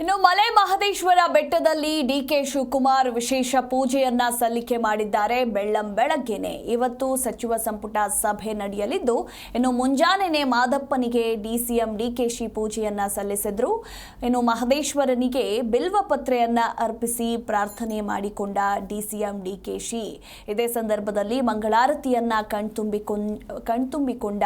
ಇನ್ನು ಮಲೆ ಮಹದೇಶ್ವರ ಬೆಟ್ಟದಲ್ಲಿ D K Shivakumar ವಿಶೇಷ ಪೂಜೆಯನ್ನ ಸಲ್ಲಿಕೆ ಮಾಡಿದ್ದಾರೆ. ಬೆಳ್ಳಂ ಬೆಳಗ್ಗೆನೆ. ಇವತ್ತು ಸಚಿವ ಸಂಪುಟ ಸಭೆ ನಡೆಯಲಿದ್ದು, ಇನ್ನು ಮುಂಜಾನೆನೆ ಮಾದಪ್ಪನಿಗೆ ಡಿಸಿಎಂ ಡಿಕೆಶಿ ಪೂಜೆಯನ್ನ ಸಲ್ಲಿಸಿದ್ರು. ಇನ್ನು ಮಹದೇಶ್ವರನಿಗೆ ಬಿಲ್ವ ಪತ್ರೆಯನ್ನ ಅರ್ಪಿಸಿ ಪ್ರಾರ್ಥನೆ ಮಾಡಿಕೊಂಡ ಡಿಸಿಎಂ ಡಿಕೆಶಿ ಇದೇ ಸಂದರ್ಭದಲ್ಲಿ ಮಂಗಳಾರತಿಯನ್ನ ಕಣ್ತುಂಬಿಕೊಂಡ ಕಣ್ತುಂಬಿಕೊಂಡ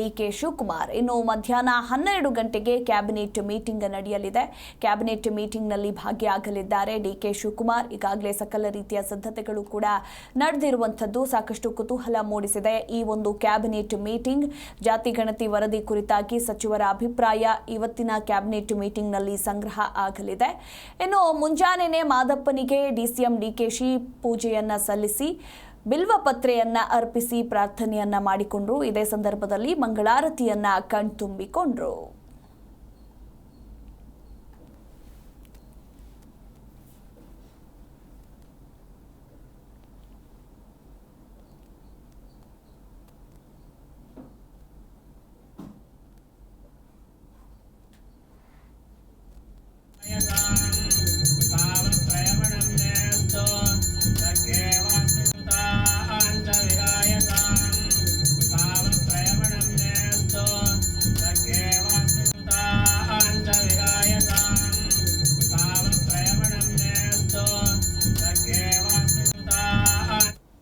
ಡಿಕೆ ಶಿವಕುಮಾರ್. ಇನ್ನು ಮಧ್ಯಾಹ್ನ ಹನ್ನೆರಡು ಗಂಟೆಗೆ ಕ್ಯಾಬಿನೆಟ್ ಮೀಟಿಂಗ್ ನಡೆಯಲಿದೆ. ಕ್ಯಾಬಿನೆಟ್ ಮೀಟಿಂಗ್ನಲ್ಲಿ ಭಾಗಿಯಾಗಲಿದ್ದಾರೆ. ಡಿಕೆ ಶಿವಕುಮಾರ್ ಈಗಾಗಲೇ ಸಕಲ ರೀತಿಯ ಸಿದ್ಧತೆಗಳು ಕೂಡ ನಡೆದಿರುವಂಥದ್ದು ಸಾಕಷ್ಟು ಕುತೂಹಲ ಮೂಡಿಸಿದೆ. ಈ ಒಂದು ಕ್ಯಾಬಿನೆಟ್ ಮೀಟಿಂಗ್ ಜಾತಿ, ಗಣತಿ, ವರದಿ ಕುರಿತಾಗಿ ಸಚಿವರ ಅಭಿಪ್ರಾಯ ಇವತ್ತಿನ ಕ್ಯಾಬಿನೆಟ್ ಮೀಟಿಂಗ್ನಲ್ಲಿ ಸಂಗ್ರಹ ಆಗಲಿದೆ. ಇನ್ನು ಮುಂಜಾನೆನೆ ಮಾದಪ್ಪನಿಗೆ ಡಿಸಿಎಂ ಡಿಕೆಶಿ ಪೂಜೆಯನ್ನ ಸಲ್ಲಿಸಿ ಬಿಲ್ವ ಪತ್ರೆಯನ್ನ ಅರ್ಪಿಸಿ ಪ್ರಾರ್ಥನೆಯನ್ನ ಮಾಡಿಕೊಂಡ್ರು. ಇದೇ ಸಂದರ್ಭದಲ್ಲಿ ಮಂಗಳಾರತಿಯನ್ನ ಕಣ್ತುಂಬಿಕೊಂಡ್ರು.